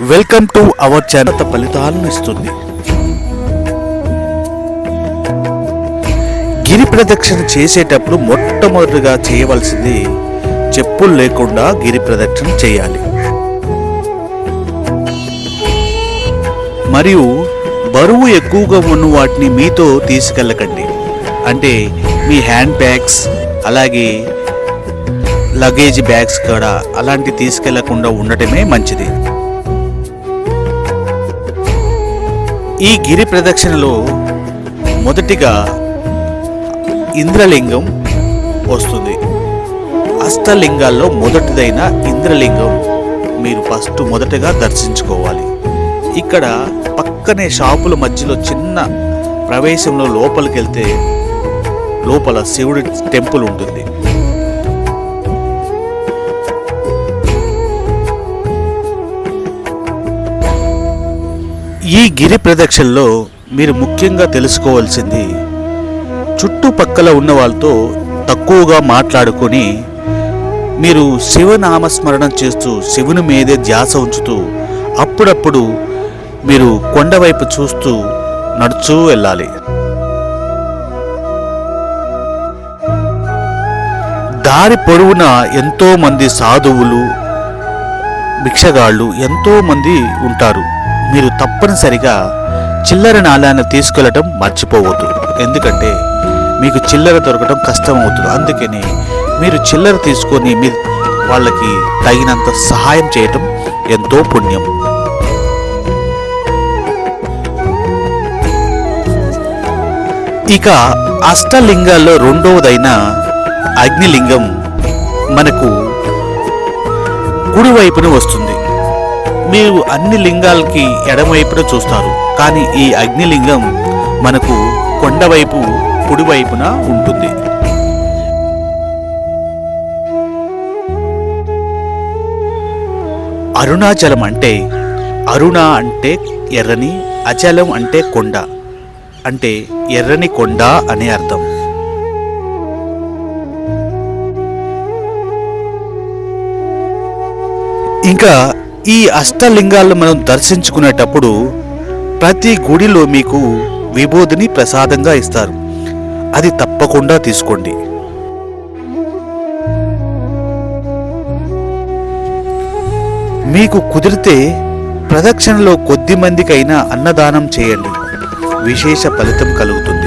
Welcome to our channel ఫలితాలను ఇస్తుంది. గిరి ప్రదక్షిణ చేసేటప్పుడు మొట్టమొదటిగా చేయవలసింది చెప్పులు లేకుండా గిరి ప్రదక్షిణ చేయాలి. మరియు బరువు ఎక్కువగా ఉన్న వాటిని మీతో తీసుకెళ్ళకండి. అంటే మీ హ్యాండ్ బ్యాగ్స్ అలాగే లగేజ్ బ్యాగ్స్ కూడా అలాంటి తీసుకెళ్ళకుండా ఉండటమే మంచిది. ఈ గిరి ప్రదక్షిణలో మొదటిగా ఇంద్రలింగం వస్తుంది. అష్టలింగాల్లో మొదటిదైన ఇంద్రలింగం మీరు ఫస్ట్ మొదటగా దర్శించుకోవాలి. ఇక్కడ పక్కనే షాపుల మధ్యలో చిన్న ప్రవేశంలో లోపలికి వెళ్తే లోపల శివుడి టెంపుల్ ఉంటుంది. ఈ గిరి ప్రదక్షిణలో మీరు ముఖ్యంగా తెలుసుకోవాల్సింది చుట్టుపక్కల ఉన్న వాళ్ళతో తక్కువగా మాట్లాడుకొని మీరు శివనామస్మరణం చేస్తూ శివుని మీదే ధ్యాస ఉంచుతూ అప్పుడప్పుడు మీరు కొండవైపు చూస్తూ నడుచూ వెళ్ళాలి. దారి పొడవున ఎంతోమంది సాధువులు భిక్షగాళ్ళు ఎంతోమంది ఉంటారు. మీరు తప్పనిసరిగా చిల్లర నాణ్యాన్ని తీసుకెళ్ళటం మర్చిపోవద్దు. ఎందుకంటే మీకు చిల్లర దొరకడం కష్టం అవుతుంది అందుకని మీరు చిల్లర తీసుకొని మీ వాళ్ళకి తగినంత సహాయం చేయటం ఎంతో పుణ్యం. ఇక అష్టలింగాల్లో రెండవదైన అగ్నిలింగం మనకు కుడివైపున వస్తుంది. మీరు అన్ని లింగాలకి ఎడమవైపున చూస్తారు. కానీ ఈ అగ్నిలింగం మనకు కొండవైపు కుడివైపున ఉంటుంది. అరుణాచలం అంటే అరుణ అంటే ఎర్రని అచలం అంటే కొండ. అంటే ఎర్రని కొండ అనే అర్థం. ఇంకా ఈ అష్టలింగాలను మనం దర్శించుకునేటప్పుడు ప్రతి గుడిలో మీకు విబోధిని ప్రసాదంగా ఇస్తారు. అది తప్పకుండా తీసుకోండి. మీకు కుదిరితే ప్రదక్షిణలో కొద్ది మందికైనా అన్నదానం చేయండి. విశేష ఫలితం కలుగుతుంది.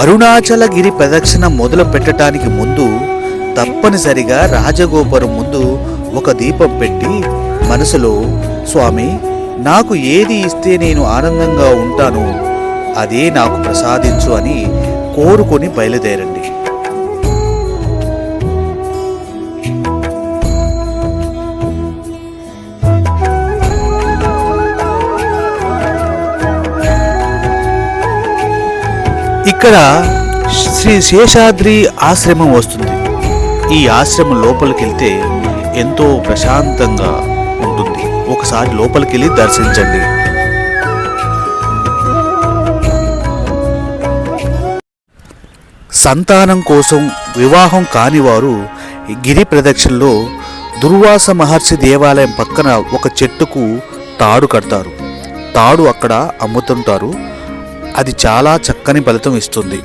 అరుణాచలగిరి ప్రదక్షిణ మొదలు పెట్టడానికి ముందు తప్పనిసరిగా రాజగోపురం ముందు ఒక దీపం పెట్టి మనసులో స్వామి నాకు ఏది ఇస్తే నేను ఆనందంగా ఉంటాను అదే నాకు ప్రసాదించు అని కోరుకొని బయలుదేరండి. ఇక్కడ శ్రీ శేషాద్రి ఆశ్రమం వస్తుంది. ఈ ఆశ్రమం లోపలికి వెళ్తే ఎంతో ప్రశాంతంగా ఉంటుంది. ఒకసారి లోపలికి వెళ్ళి దర్శించండి. సంతానం కోసం వివాహం కానివారు గిరి ప్రదక్షిణలో దుర్వాస మహర్షి దేవాలయం పక్కన ఒక చెట్టుకు తాడు కడతారు. తాడు అక్కడ అమ్ముతుంటారు. అది చాలా చక్కని ఫలితం ఇస్తుంది.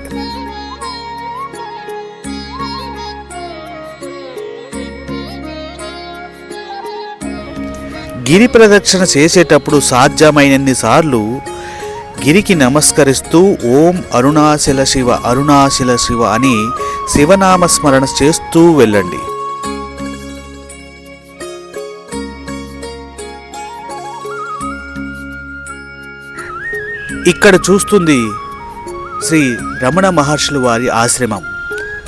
గిరి ప్రదక్షిణ చేసేటప్పుడు సాధ్యమైనన్ని సార్లు గిరికి నమస్కరిస్తూ ఓం అరుణాచల శివ అరుణాచల శివ అని శివనామస్మరణ చేస్తూ వెళ్ళండి. ఇక్కడ చూస్తుంది శ్రీ రమణ మహర్షుల వారి ఆశ్రమం.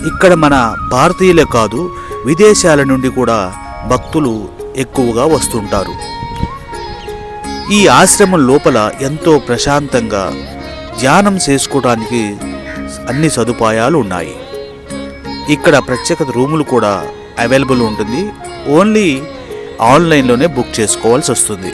ఇక్కడ మన భారతీయులే కాదు విదేశాల నుండి కూడా భక్తులు ఎక్కువగా వస్తుంటారు. ఈ ఆశ్రమం లోపల ఎంతో ప్రశాంతంగా ధ్యానం చేసుకోవడానికి అన్ని సదుపాయాలు ఉన్నాయి. ఇక్కడ ప్రత్యేక రూములు కూడా అవైలబుల్ ఉంటుంది. ఓన్లీ ఆన్లైన్లోనే బుక్ చేసుకోవాల్సి వస్తుంది.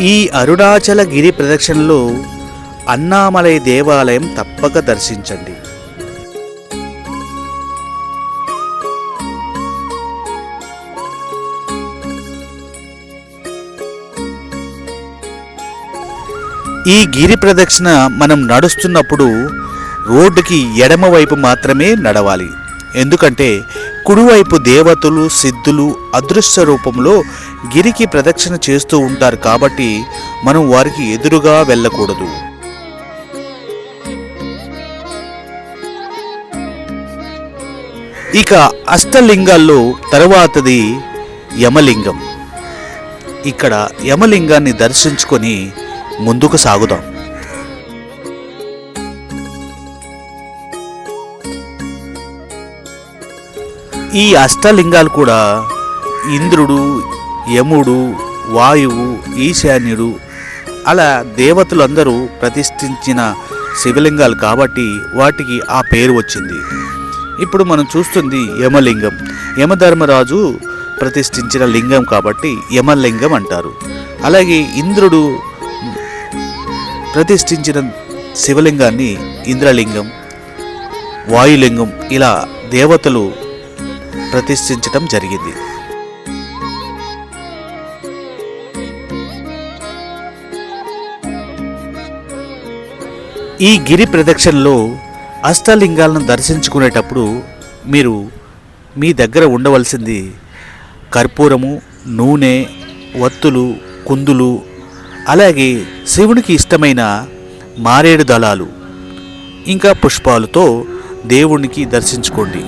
ఈ అరుణాచల గిరి ప్రదక్షిణలో అన్నామలై దేవాలయం తప్పక దర్శించండి. ఈ గిరి ప్రదక్షిణ మనం నడుస్తున్నప్పుడు రోడ్డుకి ఎడమ వైపు మాత్రమే నడవాలి. ఎందుకంటే కుడివైపు దేవతలు సిద్ధులు అదృశ్య రూపంలో గిరికి ప్రదక్షిణ చేస్తూ ఉంటారు కాబట్టి మనం వారికి ఎదురుగా వెళ్ళకూడదు. ఇక అష్టలింగాల్లో తరువాతది యమలింగం. ఇక్కడ యమలింగాన్ని దర్శించుకొని ముందుకు సాగుదాం. ఈ అష్టలింగాలు కూడా ఇంద్రుడు యముడు వాయువు ఈశాన్యుడు అలా దేవతలందరూ ప్రతిష్ఠించిన శివలింగాలు కాబట్టి వాటికి ఆ పేరు వచ్చింది. ఇప్పుడు మనం చూస్తుంది యమలింగం. యమధర్మరాజు ప్రతిష్ఠించిన లింగం కాబట్టి యమలింగం అంటారు. అలాగే ఇంద్రుడు ప్రతిష్ఠించిన శివలింగాన్ని ఇంద్రలింగం వాయులింగం ఇలా దేవతలు ప్రతిష్ఠించటం జరిగింది. ఈ గిరి ప్రదక్షిణలో అష్టలింగాలను దర్శించుకునేటప్పుడు మీరు మీ దగ్గర ఉండవలసింది కర్పూరము నూనె వత్తులు కుందులు అలాగే శివునికి ఇష్టమైన మారేడు దళాలు. ఇంకా పుష్పాలతో దేవునికి దర్శించుకోండి.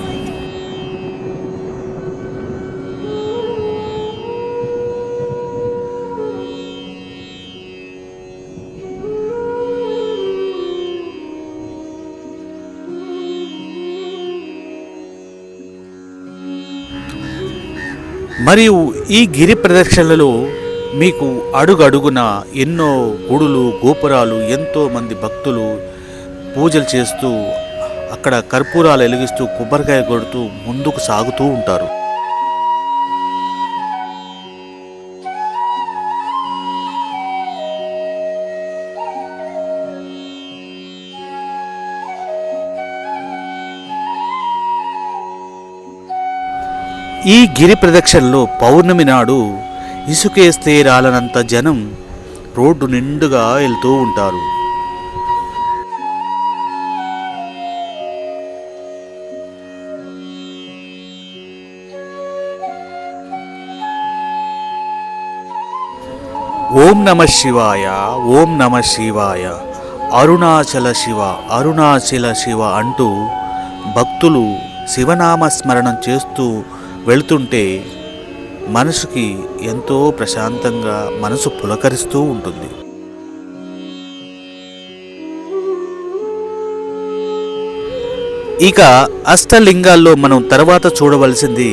మరియు ఈ గిరి ప్రదక్షిణలలో మీకు అడుగడుగున ఎన్నో గుడులు గోపురాలు ఎంతోమంది భక్తులు పూజలు చేస్తూ అక్కడ కర్పూరాలు వెలిగిస్తూ కొబ్బరికాయ కొడుతూ ముందుకు సాగుతూ ఉంటారు. ఈ గిరి ప్రదక్షిణలో పౌర్ణమి నాడు ఇసుకేస్తే రాలనంత జనం రోడ్డు నిండుగా వెళ్తూ ఉంటారు. ఓం నమ శివాయ ఓం నమ శివాయ అరుణాచల శివ అరుణాచల శివ అంటూ భక్తులు శివనామ స్మరణం చేస్తూ వెళుతుంటే మనసుకి ఎంతో ప్రశాంతంగా మనసు పులకరిస్తూ ఉంటుంది. ఇక అష్టలింగాల్లో మనం తర్వాత చూడవలసింది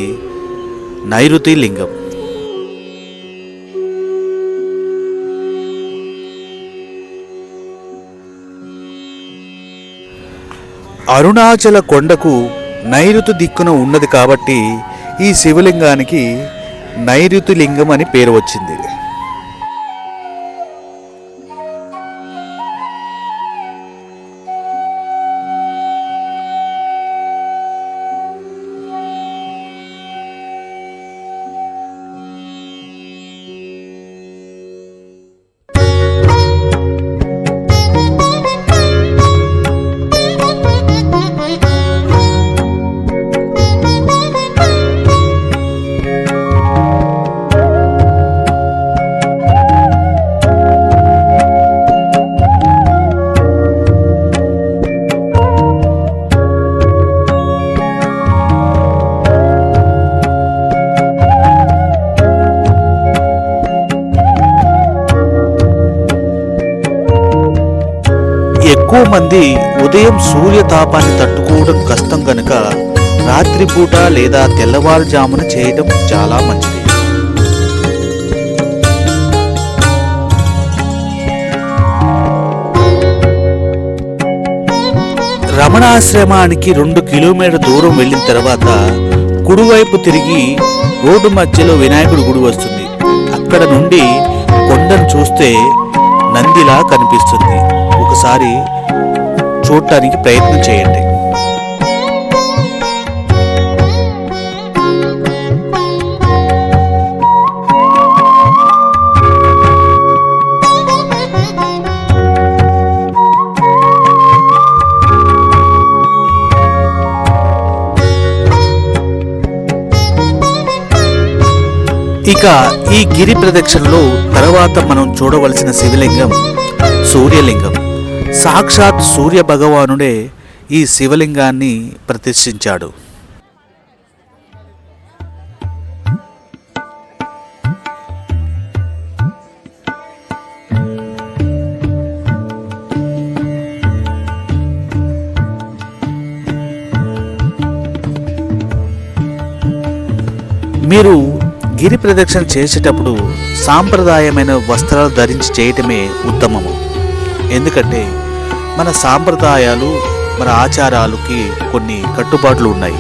నైరుతి లింగం. అరుణాచల కొండకు నైరుతి దిక్కున ఉన్నది కాబట్టి ఈ శివలింగానికి నైరుతి లింగం అని పేరు వచ్చింది. ఎక్కువ మంది ఉదయం సూర్యతాపాన్ని తట్టుకోవడం కష్టం కనుక రాత్రిపూట లేదా తెల్లవారుజామున చేయడం చాలా మంచిది. రమణాశ్రమానికి రెండు కిలోమీటర్ దూరం వెళ్ళిన తర్వాత కుడివైపు తిరిగి రోడ్డు మధ్యలో వినాయకుడి గుడి వస్తుంది. అక్కడ నుండి కొండను చూస్తే నందిలా కనిపిస్తుంది. ఒకసారి చూడటానికి ప్రయత్నం చేయండి. ఇక ఈ గిరి ప్రదక్షిణలో తర్వాత మనం చూడవలసిన శివలింగం సూర్యలింగం. సాక్షాత్ సూర్య భగవానుడే ఈ శివలింగాన్ని ప్రతిష్ఠించాడు. మీరు గిరి ప్రదక్షిణ చేసేటప్పుడు సాంప్రదాయమైన వస్త్రాలు ధరించి చేయటమే ఉత్తమము. ఎందుకంటే మన సాంప్రదాయాలు మన ఆచారాలకి కొన్ని కట్టుబాట్లు ఉన్నాయి.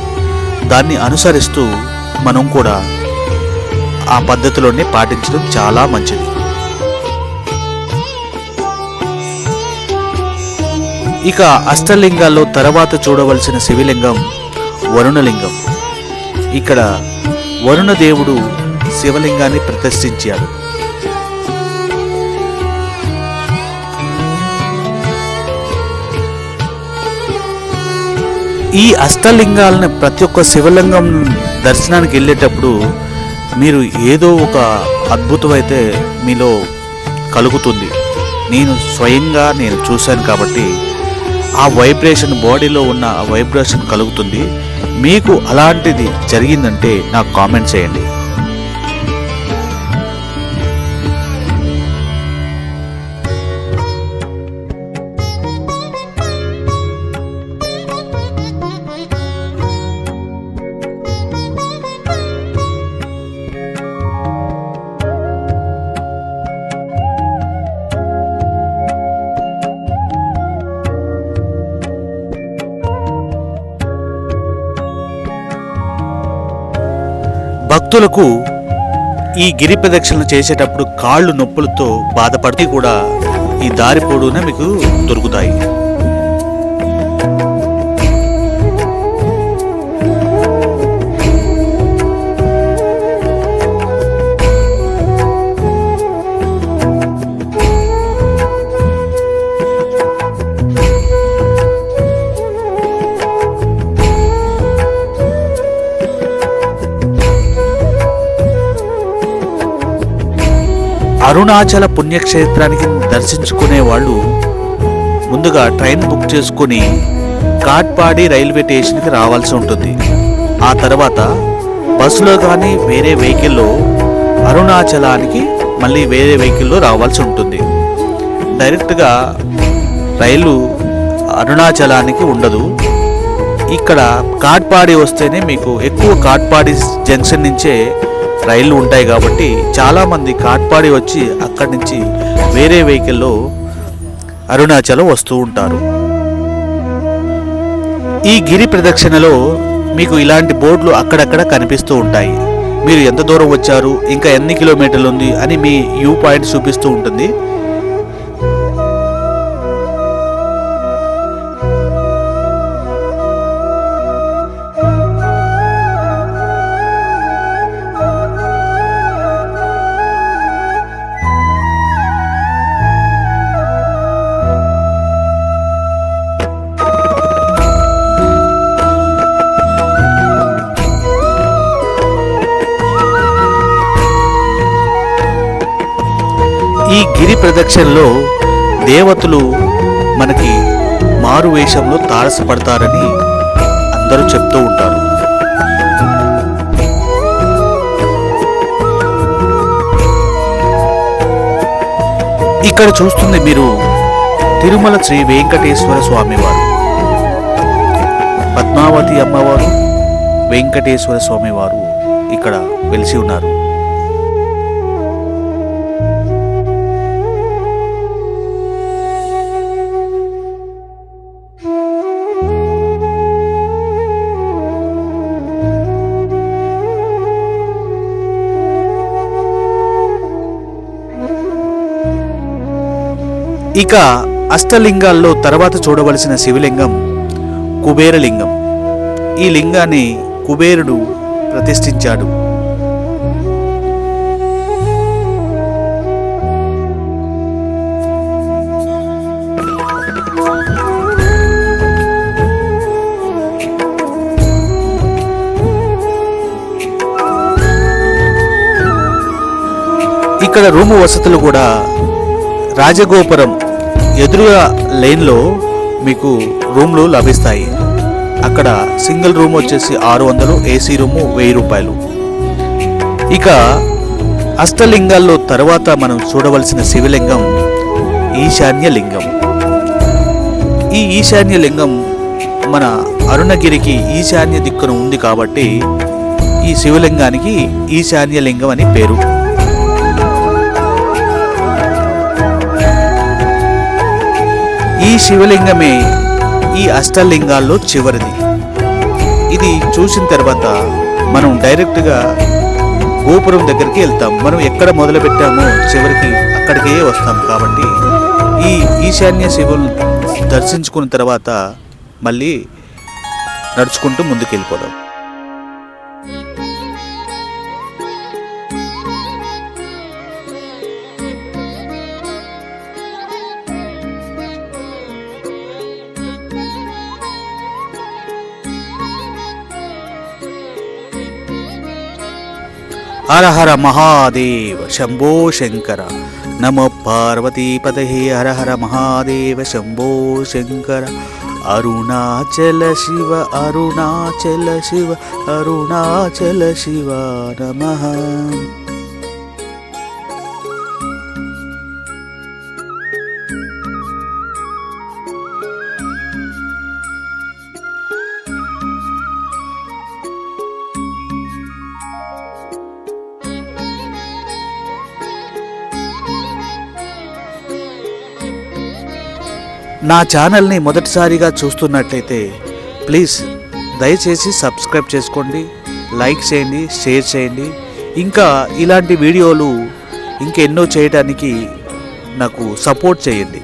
దాన్ని అనుసరిస్తూ మనం కూడా ఆ పద్ధతిలోనే పాటించడం చాలా మంచిది. ఇక అష్టలింగాల్లో తర్వాత చూడవలసిన శివలింగం వరుణలింగం. ఇక్కడ వరుణదేవుడు శివలింగాన్ని ప్రదర్శించారు ఈ అష్టలింగాలను ప్రతి ఒక్క శివలింగం దర్శనానికి వెళ్ళేటప్పుడు మీరు ఏదో ఒక అద్భుతం అయితే మీలో కలుగుతుంది. నేను స్వయంగా నేను చూశాను కాబట్టి ఆ వైబ్రేషన్ బాడీలో ఉన్న ఆ వైబ్రేషన్ కలుగుతుంది. మీకు అలాంటిది జరిగిందంటే నాకు కామెంట్ చేయండి. భక్తులకు ఈ గిరి ప్రదక్షిణలు చేసేటప్పుడు కాళ్ళు నొప్పులతో బాధపడితే కూడా ఈ దారి పొడవునే మీకు దొరుకుతాయి. అరుణాచల పుణ్యక్షేత్రానికి దర్శించుకునే వాళ్ళు ముందుగా ట్రైన్ బుక్ చేసుకుని కాట్పాడి రైల్వే స్టేషన్కి రావాల్సి ఉంటుంది. ఆ తర్వాత బస్సులో కానీ వేరే వెహికల్లో అరుణాచలానికి మళ్ళీ వేరే వెహికల్లో రావాల్సి ఉంటుంది. డైరెక్ట్గా రైలు అరుణాచలానికి ఉండదు. ఇక్కడ కాట్పాడి వస్తేనే మీకు ఎక్కువ కాట్పాడి జంక్షన్ నుంచే రైళ్ళు ఉంటాయి కాబట్టి చాలామంది కాట్పాడి వచ్చి అక్కడి నుంచి వేరే వెహికల్లో అరుణాచలం వస్తూ ఉంటారు. ఈ గిరి ప్రదక్షిణలో మీకు ఇలాంటి బోర్డులు అక్కడక్కడ కనిపిస్తూ ఉంటాయి. మీరు ఎంత దూరం వచ్చారు ఇంకా ఎన్ని కిలోమీటర్లు ఉంది అని మీ వ్యూ పాయింట్ చూపిస్తూ ఉంటుంది. గిరి ప్రదక్షిణలో దేవతలు మనకి మారు వేషంలో తారసపడతారని అందరూ చెప్తూ ఉంటారు. ఇక్కడ చూస్తుంది మీరు తిరుమల శ్రీ వెంకటేశ్వర స్వామివారు. పద్మావతి అమ్మవారు వెంకటేశ్వర స్వామివారు ఇక్కడ వెలిసి ఉన్నారు. ఇక అష్టలింగాల్లో తర్వాత చూడవలసిన శివలింగం కుబేరలింగం. ఈ లింగాన్ని కుబేరుడు ప్రతిష్ఠించాడు. ఇక్కడ రూము వసతులు కూడా రాజగోపురం ఎదురుగా లైన్లో మీకు రూమ్లు లభిస్తాయి. అక్కడ సింగిల్ రూమ్ వచ్చేసి ఆరు వందలు ఏసీ రూము వెయ్యి రూపాయలు. ఇక అష్టలింగాల్లో తర్వాత మనం చూడవలసిన శివలింగం ఈశాన్య లింగం ఈ ఈశాన్య లింగం మన అరుణగిరికి ఈశాన్య దిక్కున ఉంది కాబట్టి ఈ శివలింగానికి ఈశాన్య లింగం అని పేరు. శివలింగమే ఈ అష్టలింగాల్లో చివరిది. ఇది చూసిన తర్వాత మనం డైరెక్ట్గా గోపురం దగ్గరికి వెళ్తాం. మనం ఎక్కడ మొదలు పెట్టామో చివరికి అక్కడికే వస్తాం కాబట్టి ఈ ఈశాన్య శివుని దర్శించుకున్న తర్వాత మళ్ళీ నడుచుకుంటూ ముందుకు వెళ్ళిపోదాం ஹரஹர மகாதேவ சம்போ சங்கர நம பார்வதி பதகி ஹரஹர மகாதேவ சம்போ சங்கர அருணாச்சல சிவ அருணாச்சல சிவ அருணாச்சல சிவா நமஹா నా ఛానల్ని మొదటిసారిగా చూస్తున్నట్లయితే ప్లీజ్ దయచేసి సబ్స్క్రైబ్ చేసుకోండి లైక్ చేయండి షేర్ చేయండి. ఇంకా ఇలాంటి వీడియోలు ఇంకెన్నో చేయడానికి నాకు సపోర్ట్ చేయండి.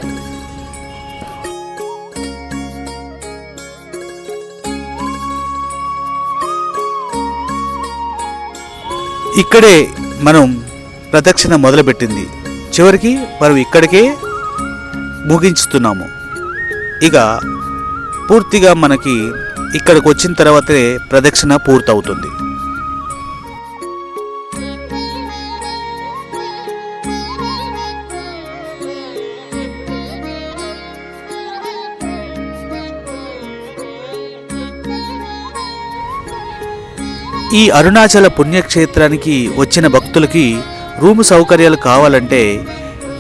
ఇక్కడే మనం ప్రదక్షిణ మొదలుపెట్టింది. చివరికి మనం ఇక్కడికే ముగించుతున్నాము. ఇక పూర్తిగా మనకి ఇక్కడికి వచ్చిన తర్వాతే ప్రదక్షిణ పూర్తవుతుంది. ఈ అరుణాచల పుణ్యక్షేత్రానికి వచ్చిన భక్తులకి రూము సౌకర్యాలు కావాలంటే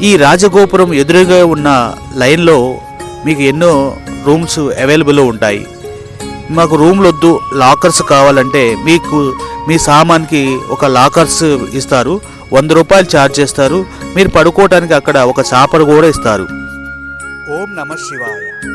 ఈ రాజగోపురం ఎదురుగా ఉన్న లైన్లో మీకు ఎన్నో రూమ్స్ అవైలబుల్ ఉంటాయి. మాకు రూమ్లు వద్దు లాకర్స్ కావాలంటే మీకు మీ సామాన్కి ఒక లాకర్స్ ఇస్తారు. వంద రూపాయలు ఛార్జ్ చేస్తారు. మీరు పడుకోవటానికి అక్కడ ఒక చాపరు కూడా ఇస్తారు. ఓం నమ శివాయ.